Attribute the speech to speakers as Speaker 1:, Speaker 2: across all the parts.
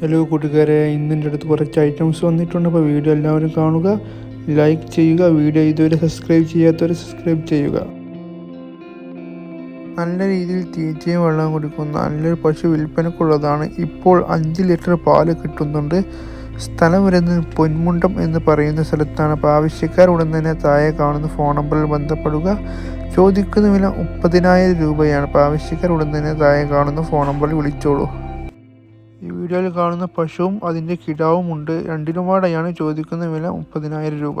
Speaker 1: Hello കൂട്ടുകാരെ. ഇന്നിന്റെ അടുത്ത് കുറച്ച് ഐറ്റംസ് വന്നിട്ടുണ്ട്. അപ്പോൾ വീഡിയോ എല്ലാവരും കാണുക. ലൈക്ക് ചെയ്യുക. വീഡിയോ ഇതുവരെ സബ്സ്ക്രൈബ് ചെയ്യാത്തവർ സബ്സ്ക്രൈബ് ചെയ്യുക. നല്ല രീതിയിൽ തീറ്റയും വെള്ളം കുടിക്കുന്ന. നല്ലൊരു പശു വിൽപ്പനക്കുള്ളതാണ്. ഇപ്പോൾ അഞ്ച് ലിറ്റർ പാൽ കിട്ടുന്നുണ്ട്. സ്ഥലം വരുന്നത് പൊന്മുണ്ടം എന്ന് പറയുന്ന സ്ഥലത്താണ്. അപ്പോൾ ആവശ്യക്കാർ ഉടൻ തന്നെ താഴെ കാണുന്ന ഫോൺ നമ്പറിൽ ബന്ധപ്പെടുക. ചോദിക്കുന്ന വില മുപ്പതിനായിരം രൂപയാണ്. അപ്പോൾ ആവശ്യക്കാർ ഉടൻ തന്നെ താഴെ കാണുന്ന ഫോൺ നമ്പറിൽ വിളിച്ചോളൂ. ഈ വീഡിയോയിൽ കാണുന്ന പശുവും അതിന്റെ കിടാവും ഉണ്ട്. രണ്ടിനുമാടെയാണ് ചോദിക്കുന്ന വില മുപ്പതിനായിരം രൂപ.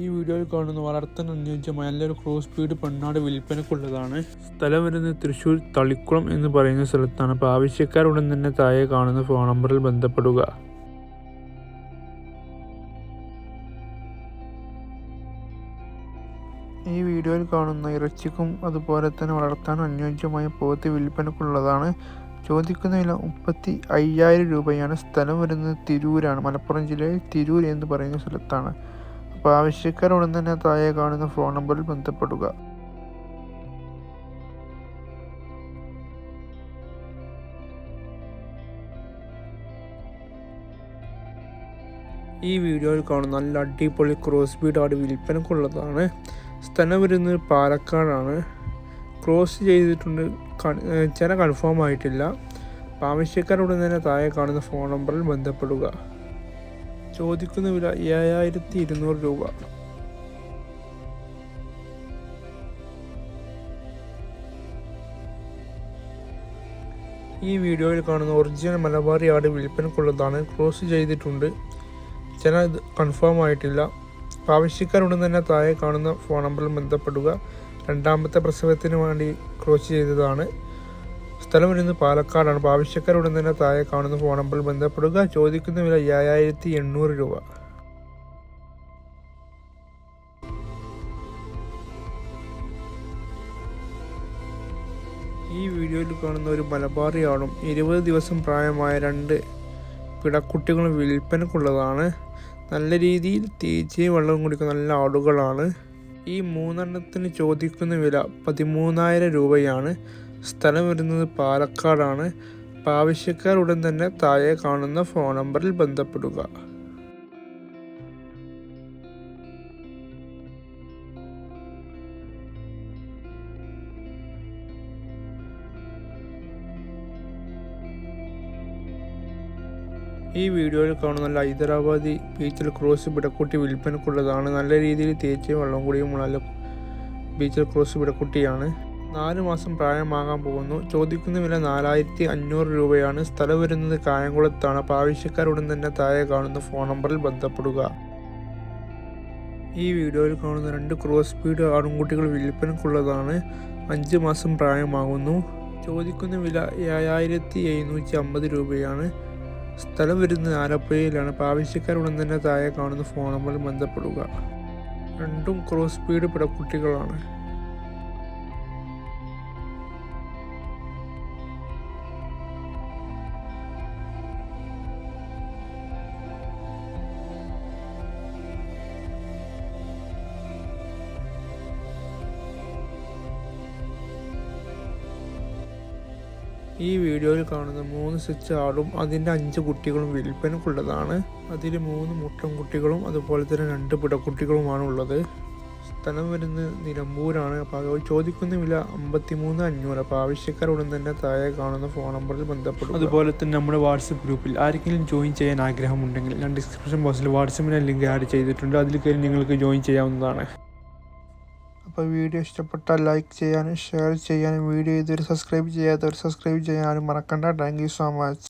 Speaker 1: ഈ വീഡിയോയിൽ കാണുന്ന വളർത്താൻ അനുയോജ്യമായ നല്ലൊരു ക്രോസ് സ്പീഡ് പെണ്ണാട് വിൽപ്പനക്കുള്ളതാണ്. സ്ഥലം വരുന്നത് തൃശ്ശൂർ തളിക്കുളം എന്ന് പറയുന്ന സ്ഥലത്താണ്. അപ്പോൾ ആവശ്യക്കാരുടൻ തന്നെ താഴെ കാണുന്ന ഫോൺ നമ്പറിൽ ബന്ധപ്പെടുക. ഈ വീഡിയോയിൽ കാണുന്ന ഇറച്ചിക്കും അതുപോലെ തന്നെ വളർത്താൻ അനുയോജ്യമായ പോത്ത് വിൽപ്പനക്കുള്ളതാണ്. ചോദിക്കുന്ന വില മുപ്പത്തി അയ്യായിരം രൂപയാണ്. സ്ഥലം വരുന്നത് തിരൂരാണ്. മലപ്പുറം ജില്ലയിൽ തിരൂർ എന്ന് പറയുന്ന സ്ഥലത്താണ്. അപ്പോൾ ആവശ്യക്കാർ ഉടൻ തന്നെ താഴെ കാണുന്ന ഫോൺ നമ്പറിൽ ബന്ധപ്പെടുക. ഈ വീഡിയോയിൽ കാണുന്ന നല്ല അടിപൊളി ക്രോസ് ബീഡ് ആട് വിൽപ്പനക്കുള്ളതാണ്. സ്ഥലം വരുന്നത് പാലക്കാടാണ്. ക്രോസ് ചെയ്തിട്ടുണ്ട്. ചില കൺഫേം ആയിട്ടില്ല. അപ്പോൾ തന്നെ താഴെ കാണുന്ന ഫോൺ നമ്പറിൽ ബന്ധപ്പെടുക. ചോദിക്കുന്ന വില ഏഴായിരത്തി ഇരുന്നൂറ് രൂപ. ഈ വീഡിയോയിൽ കാണുന്ന ഒറിജിനൽ മലബാറി ആട് വിൽപ്പനക്കുള്ളതാണ് ക്രോസ് ചെയ്തിട്ടുണ്ട്. ചില കൺഫേം ആയിട്ടില്ല. ആവശ്യക്കാരുടൻ തന്നെ താഴെ കാണുന്ന ഫോൺ നമ്പറിൽ ബന്ധപ്പെടുക. രണ്ടാമത്തെ പ്രസവത്തിന് വേണ്ടി ക്രോസ് ചെയ്തതാണ്. സ്ഥലം വരുന്നത് പാലക്കാടാണ്. അപ്പോൾ ആവശ്യക്കാരുടൻ തന്നെ താഴെ കാണുന്ന ഫോൺ നമ്പറിൽ ബന്ധപ്പെടുക. ചോദിക്കുന്ന വില ഏഴായിരത്തി എണ്ണൂറ് രൂപ. ഈ വീഡിയോയിൽ കാണുന്ന ഒരു മലബാറി ആടും ഇരുപത് ദിവസം പ്രായമായ രണ്ട് പിടക്കുട്ടികളും വിൽപ്പനക്കുള്ളതാണ് നല്ല രീതിയിൽ തീറ്റയും വെള്ളവും കുടിക്കുന്ന നല്ല ആടുകളാണ് ഈ മൂന്നെണ്ണത്തിന് ചോദിക്കുന്ന വില പതിമൂന്നായിരം രൂപയാണ്. സ്ഥലം വരുന്നത് പാലക്കാടാണ്. ആവശ്യക്കാർ ഉടൻ തന്നെ താഴെ കാണുന്ന ഫോൺ നമ്പറിൽ ബന്ധപ്പെടുക. ഈ വീഡിയോയിൽ കാണുന്ന ഹൈദരാബാദി ബീച്ചിൽ ക്രോസ് ബിടക്കുട്ടി വിൽപ്പനക്കുള്ളതാണ്. നല്ല രീതിയിൽ തേച്ച് വെള്ളം കൂടിയുമുള്ള നല്ല ബീച്ചിൽ ക്രോസ് ബിടക്കുട്ടിയാണ്. നാല് മാസം പ്രായമാകാൻ പോകുന്നു. ചോദിക്കുന്ന വില നാലായിരത്തി അഞ്ഞൂറ് രൂപയാണ്. സ്ഥലം വരുന്നത് കായംകുളത്താണ്. അപ്പോൾ ആവശ്യക്കാരുടൻ തന്നെ താഴെ കാണുന്ന ഫോൺ നമ്പറിൽ ബന്ധപ്പെടുക. ഈ വീഡിയോയിൽ കാണുന്ന രണ്ട് ക്രോസ് സ്പീഡ് ആടുംകുട്ടികൾ വിൽപ്പനക്കുള്ളതാണ്. അഞ്ച് മാസം പ്രായമാകുന്നു. ചോദിക്കുന്ന വില ഏഴായിരത്തി എഴുന്നൂറ്റി അമ്പത് രൂപയാണ്. സ്ഥലം വരുന്നത് ആലപ്പുഴയിലാണ്. അപ്പോൾ ആവശ്യക്കാരുടൻ തന്നെ താഴെ കാണുന്ന ഫോൺ ബന്ധപ്പെടുക. രണ്ടും ക്രോസ് സ്പീഡ് പിടക്കുട്ടികളാണ് ഈ വീഡിയോയിൽ കാണുന്ന മൂന്ന് സ്വിച്ച് ആടും അതിന്റെ അഞ്ച് കുട്ടികളും വിൽപ്പനക്കുള്ളതാണ്. അതിൽ മൂന്ന് മുട്ടൻ കുട്ടികളും അതുപോലെ തന്നെ രണ്ട് പിടക്കുട്ടികളുമാണ് ഉള്ളത് സ്ഥലം വരുന്നത് നിലമ്പൂരാണ്. അപ്പോൾ ചോദിക്കുന്ന വില അമ്പത്തിമൂന്ന് അഞ്ഞൂറ്. അപ്പോൾ ആവശ്യക്കാർ ഉടൻ തന്നെ താഴെ കാണുന്ന ഫോൺ നമ്പറിൽ ബന്ധപ്പെടും അതുപോലെ തന്നെ നമ്മുടെ വാട്സപ്പ് ഗ്രൂപ്പിൽ ആരെങ്കിലും ജോയിൻ ചെയ്യാൻ ആഗ്രഹമുണ്ടെങ്കിൽ ഞാൻ ഡിസ്ക്രിപ്ഷൻ ബോക്സിൽ വാട്സപ്പിന്റെ ലിങ്ക് ആഡ് ചെയ്തിട്ടുണ്ട്. അതിൽ കയറി നിങ്ങൾക്ക് ജോയിൻ ചെയ്യാവുന്നതാണ്. അപ്പോൾ വീഡിയോ ഇഷ്ടപ്പെട്ടാൽ ലൈക്ക് ചെയ്യാനും ഷെയർ ചെയ്യാനും വീഡിയോ ഇതുവരെ സബ്സ്ക്രൈബ് ചെയ്യാത്തവർ സബ്സ്ക്രൈബ് ചെയ്യാനും മറക്കണ്ട. Thank you so much.